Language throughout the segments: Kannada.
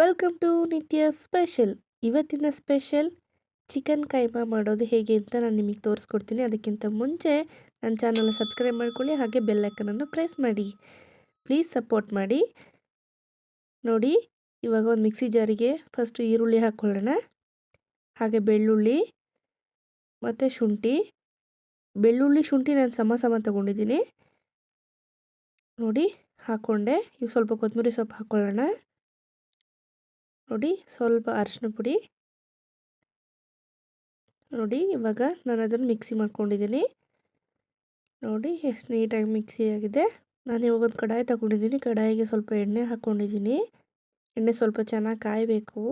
ವೆಲ್ಕಮ್ ಟು ನಿತ್ಯ ಸ್ಪೆಷಲ್ ಇವತ್ತಿನ ಸ್ಪೆಷಲ್ ಚಿಕನ್ ಕೈಮಾ ಮಾಡೋದು ಹೇಗೆ ಅಂತ ನಾನು ನಿಮಗೆ ತೋರಿಸ್ಕೊಡ್ತೀನಿ. ಅದಕ್ಕಿಂತ ಮುಂಚೆ ನನ್ನ ಚಾನಲ್ನ ಸಬ್ಸ್ಕ್ರೈಬ್ ಮಾಡ್ಕೊಳ್ಳಿ, ಹಾಗೆ ಬೆಲ್ಲೈಕನನ್ನು ಪ್ರೆಸ್ ಮಾಡಿ. ಪ್ಲೀಸ್ ಸಪೋರ್ಟ್ ಮಾಡಿ. ನೋಡಿ, ಇವಾಗ ಒಂದು ಮಿಕ್ಸಿ ಜಾರಿಗೆ ಫಸ್ಟು ಈರುಳ್ಳಿ ಹಾಕ್ಕೊಳ್ಳೋಣ ಹಾಗೆ ಬೆಳ್ಳುಳ್ಳಿ ಮತ್ತು ಶುಂಠಿ. ಬೆಳ್ಳುಳ್ಳಿ, ಶುಂಠಿ ನಾನು ಸಮ ಸಮ ತಗೊಂಡಿದ್ದೀನಿ. ನೋಡಿ ಹಾಕ್ಕೊಂಡೆ ಈಗ ಸ್ವಲ್ಪ ಕೊತ್ತಂಬರಿ ಸೊಪ್ಪು ಹಾಕ್ಕೊಳ್ಳೋಣ ನೋಡಿ ಸ್ವಲ್ಪ ಅರಿಶಿನ ಪುಡಿ. ನೋಡಿ ಇವಾಗ ನಾನು ಅದನ್ನು ಮಿಕ್ಸಿ ಮಾಡ್ಕೊಂಡಿದ್ದೀನಿ ನೋಡಿ ಎಷ್ಟು ನೀಟಾಗಿ ಮಿಕ್ಸಿ ಆಗಿದೆ. ನಾನು ಇವಾಗ ಒಂದು ಕಡಾಯಿ ತಗೊಂಡಿದ್ದೀನಿ ಕಡಾಯಿಗೆ ಸ್ವಲ್ಪ ಎಣ್ಣೆ ಹಾಕ್ಕೊಂಡಿದ್ದೀನಿ ಎಣ್ಣೆ ಸ್ವಲ್ಪ ಚೆನ್ನಾಗಿ ಕಾಯಬೇಕು.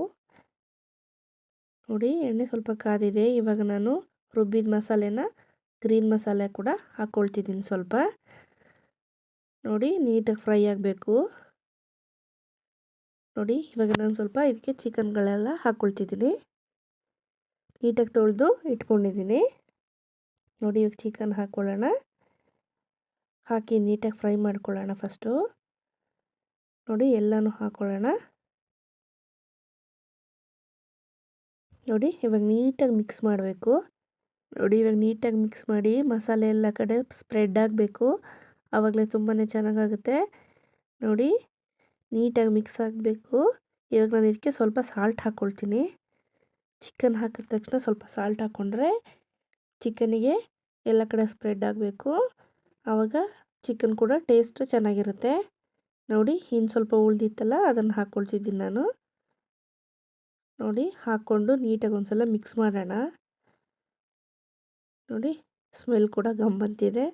ನೋಡಿ ಎಣ್ಣೆ ಸ್ವಲ್ಪ ಕಾದಿದೆ. ಇವಾಗ ನಾನು ರುಬ್ಬಿದ ಮಸಾಲೆನ ಗ್ರೀನ್ ಮಸಾಲೆ ಕೂಡ ಹಾಕ್ಕೊಳ್ತಿದ್ದೀನಿ ಸ್ವಲ್ಪ. ನೋಡಿ ನೀಟಾಗಿ ಫ್ರೈ ಆಗಬೇಕು. ನೋಡಿ ಇವಾಗ ನಾನು ಸ್ವಲ್ಪ ಇದಕ್ಕೆ ಚಿಕನ್ಗಳೆಲ್ಲ ಹಾಕ್ಕೊಳ್ತಿದ್ದೀನಿ ನೀಟಾಗಿ ತೊಳೆದು ಇಟ್ಕೊಂಡಿದ್ದೀನಿ. ನೋಡಿ, ಇವಾಗ ಚಿಕನ್ ಹಾಕ್ಕೊಳ್ಳೋಣ ಹಾಕಿ ನೀಟಾಗಿ ಫ್ರೈ ಮಾಡ್ಕೊಳ್ಳೋಣ ಫಸ್ಟು. ನೋಡಿ, ಎಲ್ಲನೂ ಹಾಕ್ಕೊಳ್ಳೋಣ ನೋಡಿ, ಇವಾಗ ನೀಟಾಗಿ ಮಿಕ್ಸ್ ಮಾಡಬೇಕು. ನೋಡಿ, ಇವಾಗ ನೀಟಾಗಿ ಮಿಕ್ಸ್ ಮಾಡಿ ಮಸಾಲೆ ಎಲ್ಲ ಕಡೆ ಸ್ಪ್ರೆಡ್ ಆಗಬೇಕು. ಆವಾಗಲೇ ತುಂಬಾ ಚೆನ್ನಾಗಾಗುತ್ತೆ. ನೋಡಿ. ನೀಟಾಗಿ ಮಿಕ್ಸ್ ಆಗಬೇಕು. ಇವಾಗ ನಾನು ಇದಕ್ಕೆ ಸ್ವಲ್ಪ ಸಾಲ್ಟ್ ಹಾಕ್ಕೊಳ್ತೀನಿ ಚಿಕನ್ ಹಾಕಿದ ತಕ್ಷಣ ಸ್ವಲ್ಪ ಸಾಲ್ಟ್ ಹಾಕ್ಕೊಂಡ್ರೆ ಚಿಕನಿಗೆ ಎಲ್ಲ ಕಡೆ ಸ್ಪ್ರೆಡ್ ಆಗಬೇಕು. ಆವಾಗ ಚಿಕನ್ ಕೂಡ ಟೇಸ್ಟ್ ಚೆನ್ನಾಗಿರುತ್ತೆ. ನೋಡಿ, ಇನ್ನು ಸ್ವಲ್ಪ ಉಳ್ದಿತ್ತಲ್ಲ, ಅದನ್ನು ಹಾಕ್ಕೊಳ್ತಿದ್ದೀನಿ ನಾನು. ನೋಡಿ ಹಾಕ್ಕೊಂಡು ನೀಟಾಗಿ ಒಂದು ಸಲ ಮಿಕ್ಸ್ ಮಾಡೋಣ. ನೋಡಿ ಸ್ಮೆಲ್ ಕೂಡ ಗಂಬಂತಿದೆ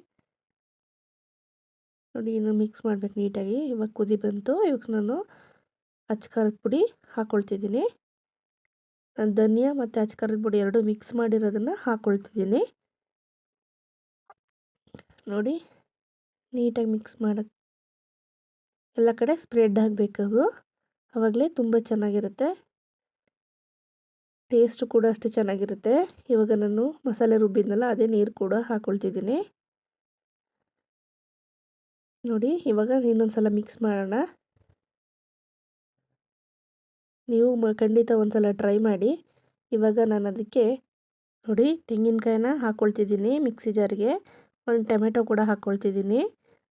ನೋಡಿ ಇನ್ನು ಮಿಕ್ಸ್ ಮಾಡಬೇಕು ನೀಟಾಗಿ. ಇವಾಗ ಕುದಿ ಬಂತು. ಇವಾಗ ನಾನು ಅಚ್ಕಾರದ ಪುಡಿ ಹಾಕ್ಕೊಳ್ತಿದ್ದೀನಿ ನಾನು ಧನಿಯಾ ಮತ್ತು ಅಚ್ಕಾರದ ಪುಡಿ ಎರಡು ಮಿಕ್ಸ್ ಮಾಡಿರೋದನ್ನು ಹಾಕ್ಕೊಳ್ತಿದ್ದೀನಿ ನೋಡಿ, ನೀಟಾಗಿ ಮಿಕ್ಸ್ ಮಾಡೋಕ್ಕೆ ಎಲ್ಲ ಕಡೆ ಸ್ಪ್ರೆಡ್ ಆಗಬೇಕದು ಆವಾಗಲೇ ತುಂಬ ಚೆನ್ನಾಗಿರುತ್ತೆ. ಟೇಸ್ಟು ಕೂಡ ಅಷ್ಟೇ ಚೆನ್ನಾಗಿರುತ್ತೆ. ಇವಾಗ ನಾನು ಮಸಾಲೆ ರುಬ್ಬಿದ್ನಲ್ಲ, ಅದೇ ನೀರು ಕೂಡ ಹಾಕ್ಕೊಳ್ತಿದ್ದೀನಿ ನೋಡಿ, ಇವಾಗ ಇನ್ನೊಂದು ಮಿಕ್ಸ್ ಮಾಡೋಣ. ನೀವು ಖಂಡಿತ ಒಂದು ಸಲ ಟ್ರೈ ಮಾಡಿ. ಇವಾಗ ನಾನು ಅದಕ್ಕೆ ನೋಡಿ, ತೆಂಗಿನಕಾಯಿನ ಹಾಕ್ಕೊಳ್ತಿದ್ದೀನಿ ಮಿಕ್ಸಿ ಜಾರಿಗೆ ಒಂದು ಟೊಮೆಟೊ ಕೂಡ ಹಾಕ್ಕೊಳ್ತಿದ್ದೀನಿ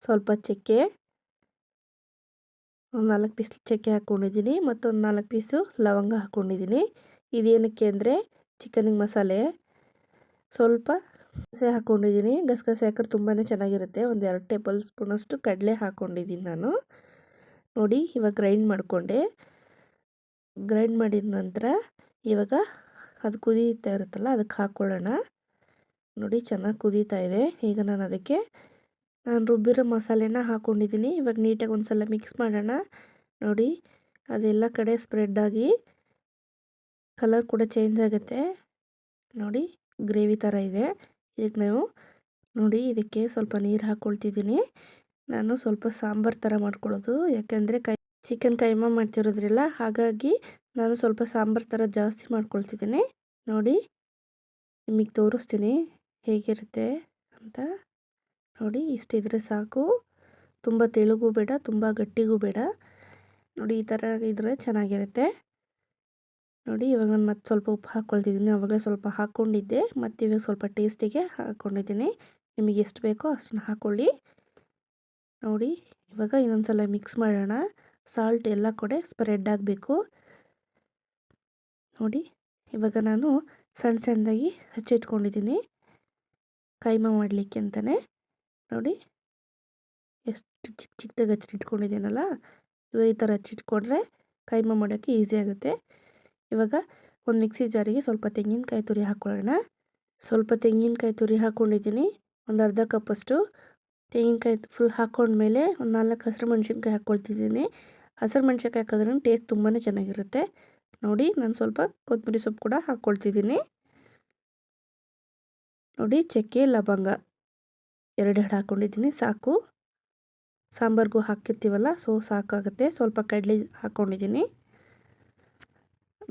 ಸ್ವಲ್ಪ ಚಕ್ಕೆ. ಒಂದು ನಾಲ್ಕು ಪೀಸ್ ಚಕ್ಕೆ ಹಾಕ್ಕೊಂಡಿದ್ದೀನಿ ಮತ್ತೊಂದು ನಾಲ್ಕು ಪೀಸು ಲವಂಗ ಹಾಕ್ಕೊಂಡಿದ್ದೀನಿ ಇದೇನಕ್ಕೆ ಅಂದರೆ ಚಿಕನಿಗೆ ಮಸಾಲೆ. ಸ್ವಲ್ಪ ಗಸೆ ಹಾಕ್ಕೊಂಡಿದ್ದೀನಿ ಗಸಗಸೆ ಹಾಕಿದ್ರೆ ತುಂಬಾ ಚೆನ್ನಾಗಿರುತ್ತೆ. ಒಂದು ಎರಡು ಟೇಬಲ್ ಸ್ಪೂನಷ್ಟು ಕಡಲೆ ಹಾಕ್ಕೊಂಡಿದ್ದೀನಿ ನಾನು. ನೋಡಿ, ಇವಾಗ ಗ್ರೈಂಡ್ ಮಾಡಿಕೊಂಡೆ. ಗ್ರೈಂಡ್ ಮಾಡಿದ ನಂತರ ಇವಾಗ ಅದು ಕುದೀತಾ ಇರುತ್ತಲ್ಲ, ಅದಕ್ಕೆ ಹಾಕ್ಕೊಳ್ಳೋಣ ನೋಡಿ, ಚೆನ್ನಾಗಿ ಕುದೀತಾ ಇದೆ. ಈಗ ನಾನು ಅದಕ್ಕೆ ನಾನು ರುಬ್ಬಿರೋ ಮಸಾಲೆನ ಹಾಕ್ಕೊಂಡಿದ್ದೀನಿ ಇವಾಗ ನೀಟಾಗಿ ಒಂದು ಸಲ ಮಿಕ್ಸ್ ಮಾಡೋಣ. ನೋಡಿ, ಅದೆಲ್ಲ ಕಡೆ ಸ್ಪ್ರೆಡ್ ಆಗಿ ಕಲರ್ ಕೂಡ ಚೇಂಜ್ ಆಗುತ್ತೆ. ನೋಡಿ ಗ್ರೇವಿ ಥರ ಇದೆ. ಈಗ ನಾವು ನೋಡಿ ಇದಕ್ಕೆ ಸ್ವಲ್ಪ ನೀರು ಹಾಕ್ಕೊಳ್ತಿದ್ದೀನಿ ನಾನು ಸ್ವಲ್ಪ ಸಾಂಬಾರು ಥರ ಮಾಡ್ಕೊಳ್ಳೋದು. ಯಾಕೆಂದರೆ ಕೈ ಚಿಕನ್ ಕೈಮಾ ಮಾಡ್ತಿರೋದ್ರಲ್ಲ, ಹಾಗಾಗಿ ನಾನು ಸ್ವಲ್ಪ ಸಾಂಬಾರು ಥರ ಜಾಸ್ತಿ ಮಾಡ್ಕೊಳ್ತಿದ್ದೀನಿ. ನೋಡಿ, ನಿಮಗೆ ತೋರಿಸ್ತೀನಿ ಹೇಗಿರುತ್ತೆ ಅಂತ. ನೋಡಿ ಇಷ್ಟಿದ್ರೆ ಸಾಕು. ತುಂಬ ತೆಳುಗೂ ಬೇಡ, ತುಂಬ ಗಟ್ಟಿಗೂ ಬೇಡ. ನೋಡಿ, ಈ ಥರ ಇದ್ರೆ ಚೆನ್ನಾಗಿರುತ್ತೆ. ನೋಡಿ, ಇವಾಗ ನಾನು ಮತ್ತೆ ಸ್ವಲ್ಪ ಉಪ್ಪು ಹಾಕ್ಕೊಳ್ತಿದ್ದೀನಿ ಅವಾಗಲೇ ಸ್ವಲ್ಪ ಹಾಕ್ಕೊಂಡಿದ್ದೆ ಮತ್ತು ಇವಾಗ ಸ್ವಲ್ಪ ಟೇಸ್ಟಿಗೆ ಹಾಕ್ಕೊಂಡಿದ್ದೀನಿ ನಿಮಗೆ ಎಷ್ಟು ಬೇಕೋ ಅಷ್ಟನ್ನು ಹಾಕ್ಕೊಳ್ಳಿ ನೋಡಿ, ಇವಾಗ ಇನ್ನೊಂದು ಸಲ ಮಿಕ್ಸ್ ಮಾಡೋಣ. ಸಾಲ್ಟ್ ಎಲ್ಲ ಕಡೆ ಸ್ಪ್ರೆಡ್ ಆಗಬೇಕು. ನೋಡಿ, ಇವಾಗ ನಾನು ಸಣ್ಣ ಸಣ್ಣದಾಗಿ ಹಚ್ಚಿಟ್ಕೊಂಡಿದ್ದೀನಿ ಕೈಮಾ ಮಾಡಲಿಕ್ಕೆ ಅಂತಲೇ ನೋಡಿ, ಎಷ್ಟು ಚಿಕ್ಕ ಚಿಕ್ಕದಾಗಿ ಹಚ್ಚಿಟ್ಕೊಂಡಿದ್ದೀನಲ್ಲ ಇವಾಗ ಈ ಥರ ಹಚ್ಚಿಟ್ಕೊಂಡ್ರೆ ಕೈಮಾ ಮಾಡೋಕ್ಕೆ ಈಸಿ ಆಗುತ್ತೆ. ಇವಾಗ ಒಂದು ಮಿಕ್ಸಿ ಜಾರಿಗೆ ಸ್ವಲ್ಪ ತೆಂಗಿನಕಾಯಿ ತುರಿ ಹಾಕ್ಕೊಳ್ಳೋಣ ಸ್ವಲ್ಪ ತೆಂಗಿನಕಾಯಿ ತುರಿ ಹಾಕ್ಕೊಂಡಿದ್ದೀನಿ ಒಂದು ಅರ್ಧ ಕಪ್ಪಷ್ಟು ತೆಂಗಿನಕಾಯಿ ಫುಲ್ ಹಾಕ್ಕೊಂಡ್ಮೇಲೆ ಒಂದು ನಾಲ್ಕು ಹಸಿರು ಮೆಣಸಿನ್ಕಾಯಿ ಹಾಕ್ಕೊಳ್ತಿದ್ದೀನಿ ಹಸಿರು ಮೆಣಸಿನ್ಕಾಯಿ ಹಾಕಿದ್ರೆ ಟೇಸ್ಟ್ ತುಂಬಾ ಚೆನ್ನಾಗಿರುತ್ತೆ. ನೋಡಿ, ನಾನು ಸ್ವಲ್ಪ ಕೊತ್ತಂಬರಿ ಸೊಪ್ಪು ಕೂಡ ಹಾಕ್ಕೊಳ್ತಿದ್ದೀನಿ ನೋಡಿ, ಚಕ್ಕೆ, ಲವಂಗ ಎರಡು ಹಾಕ್ಕೊಂಡಿದ್ದೀನಿ ಸಾಕು. ಸಾಂಬಾರಿಗೂ ಹಾಕಿರ್ತೀವಲ್ಲ ಸೊ ಸಾಕಾಗುತ್ತೆ. ಸ್ವಲ್ಪ ಕಡಲೆ ಹಾಕ್ಕೊಂಡಿದ್ದೀನಿ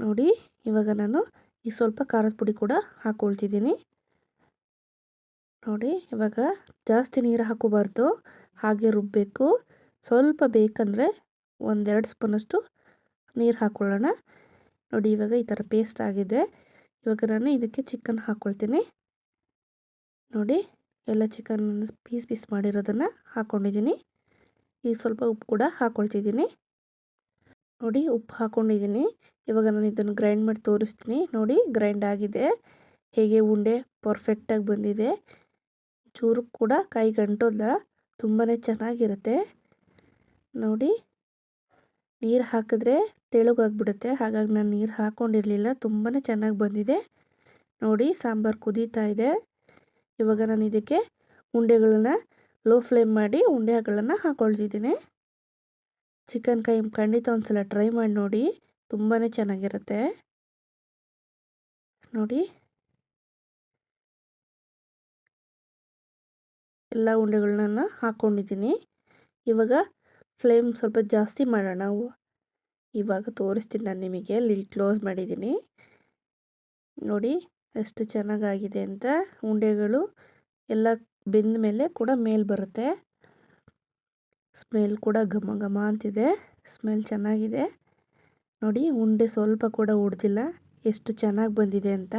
ನೋಡಿ, ಇವಾಗ ನಾನು ಈ ಸ್ವಲ್ಪ ಖಾರದ ಪುಡಿ ಕೂಡ ಹಾಕ್ಕೊಳ್ತಿದ್ದೀನಿ ನೋಡಿ, ಇವಾಗ ಜಾಸ್ತಿ ನೀರು ಹಾಕೋಬಾರ್ದು, ಹಾಗೆ ರುಬ್ಬಬೇಕು ಸ್ವಲ್ಪ ಬೇಕಂದರೆ ಒಂದೆರಡು ಸ್ಪೂನಷ್ಟು ನೀರು ಹಾಕ್ಕೊಳ್ಳೋಣ ನೋಡಿ, ಇವಾಗ ಈ ಥರ ಪೇಸ್ಟ್ ಆಗಿದೆ. ಇವಾಗ ನಾನು ಇದಕ್ಕೆ ಚಿಕನ್ ಹಾಕ್ಕೊಳ್ತೀನಿ ನೋಡಿ, ಎಲ್ಲ ಚಿಕನ್ ಪೀಸ್ ಪೀಸ್ ಮಾಡಿರೋದನ್ನು ಹಾಕ್ಕೊಂಡಿದ್ದೀನಿ ಈಗ ಸ್ವಲ್ಪ ಉಪ್ಪು ಕೂಡ ಹಾಕ್ಕೊಳ್ತಿದ್ದೀನಿ ನೋಡಿ ಉಪ್ಪು ಹಾಕ್ಕೊಂಡಿದ್ದೀನಿ ಇವಾಗ ನಾನು ಇದನ್ನು ಗ್ರೈಂಡ್ ಮಾಡಿ ತೋರಿಸ್ತೀನಿ. ನೋಡಿ ಗ್ರೈಂಡ್ ಆಗಿದೆ. ಹೇಗೆ ಉಂಡೆ ಪರ್ಫೆಕ್ಟಾಗಿ ಬಂದಿದೆ. ಚೂರು ಕೂಡ ಕೈ ಗಂಟೋಲ್ಲ ತುಂಬಾ ಚೆನ್ನಾಗಿರುತ್ತೆ. ನೋಡಿ, ನೀರು ಹಾಕಿದ್ರೆ ತೆಳುಗಾಗ್ಬಿಡುತ್ತೆ ಹಾಗಾಗಿ ನಾನು ನೀರು ಹಾಕ್ಕೊಂಡಿರಲಿಲ್ಲ ತುಂಬಾ ಚೆನ್ನಾಗಿ ಬಂದಿದೆ. ನೋಡಿ, ಸಾಂಬಾರು ಕುದೀತಾ ಇದೆ. ಇವಾಗ ನಾನು ಇದಕ್ಕೆ ಉಂಡೆಗಳನ್ನ ಲೋ ಫ್ಲೇಮ್ ಮಾಡಿ ಉಂಡೆಗಳನ್ನು ಹಾಕ್ಕೊಳ್ತಿದ್ದೀನಿ ಚಿಕನ್ ಕೈ ಖಂಡಿತ ಒಂದ್ಸಲ ಟ್ರೈ ಮಾಡಿ ನೋಡಿ ತುಂಬಾ ಚೆನ್ನಾಗಿರುತ್ತೆ. ನೋಡಿ. ಎಲ್ಲ ಉಂಡೆಗಳನ್ನ ಹಾಕ್ಕೊಂಡಿದ್ದೀನಿ ಇವಾಗ ಫ್ಲೇಮ್ ಸ್ವಲ್ಪ ಜಾಸ್ತಿ ಮಾಡೋಣ. ಇವಾಗ ತೋರಿಸ್ತೀನಿ ನಾನು ನಿಮಗೆ. ಲಿಡ್ ಕ್ಲೋಸ್ ಮಾಡಿದ್ದೀನಿ. ನೋಡಿ, ಎಷ್ಟು ಚೆನ್ನಾಗಾಗಿದೆ ಅಂತ. ಉಂಡೆಗಳು ಎಲ್ಲ ಬೆಂದ ಮೇಲೆ ಕೂಡ ಮೇಲೆ ಬರುತ್ತೆ. ಸ್ಮೆಲ್ ಕೂಡ ಘಮ ಘಮ ಅಂತಿದೆ. ಸ್ಮೆಲ್ ಚೆನ್ನಾಗಿದೆ. ನೋಡಿ, ಉಂಡೆ ಸ್ವಲ್ಪ ಕೂಡ ಉಡ್ದಿಲ್ಲ. ಎಷ್ಟು ಚೆನ್ನಾಗಿ ಬಂದಿದೆ ಅಂತ.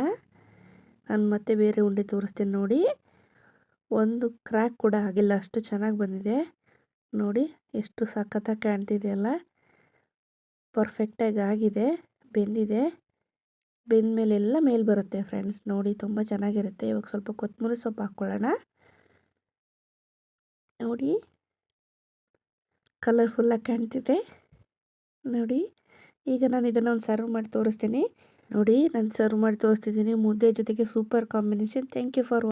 ನಾನು ಮತ್ತೆ ಬೇರೆ ಉಂಡೆ ತೋರಿಸ್ತೀನಿ ನೋಡಿ. ಒಂದು ಕ್ರ್ಯಾಕ್ ಕೂಡ ಆಗಿಲ್ಲ. ಅಷ್ಟು ಚೆನ್ನಾಗಿ ಬಂದಿದೆ. ನೋಡಿ, ಎಷ್ಟು ಸಖತ್ತಾಗಿ ಕಾಣ್ತಿದೆಯಲ್ಲ ಪರ್ಫೆಕ್ಟಾಗಿ ಆಗಿದೆ. ಬೆಂದಿದೆ. ಬೆಂದ ಮೇಲೆಲ್ಲ ಮೇಲೆ ಬರುತ್ತೆ ಫ್ರೆಂಡ್ಸ್. ನೋಡಿ, ತುಂಬ ಚೆನ್ನಾಗಿರುತ್ತೆ. ಇವಾಗ ಸ್ವಲ್ಪ ಕೊತ್ತಂಬರಿ ಸೊಪ್ಪು ಹಾಕ್ಕೊಳ್ಳೋಣ. ನೋಡಿ. ಕಲರ್ಫುಲ್ಲಾಗಿ ಕಾಣ್ತಿದೆ. ನೋಡಿ, ಈಗ ನಾನು ಇದನ್ನು ಒಂದು ಸರ್ವ್ ಮಾಡಿ ತೋರಿಸ್ತೀನಿ. ನೋಡಿ, ನಾನು ಸರ್ವ್ ಮಾಡಿ ತೋರಿಸ್ತಿದ್ದೀನಿ ಮುದ್ದೆ ಜೊತೆಗೆ super combination thank you for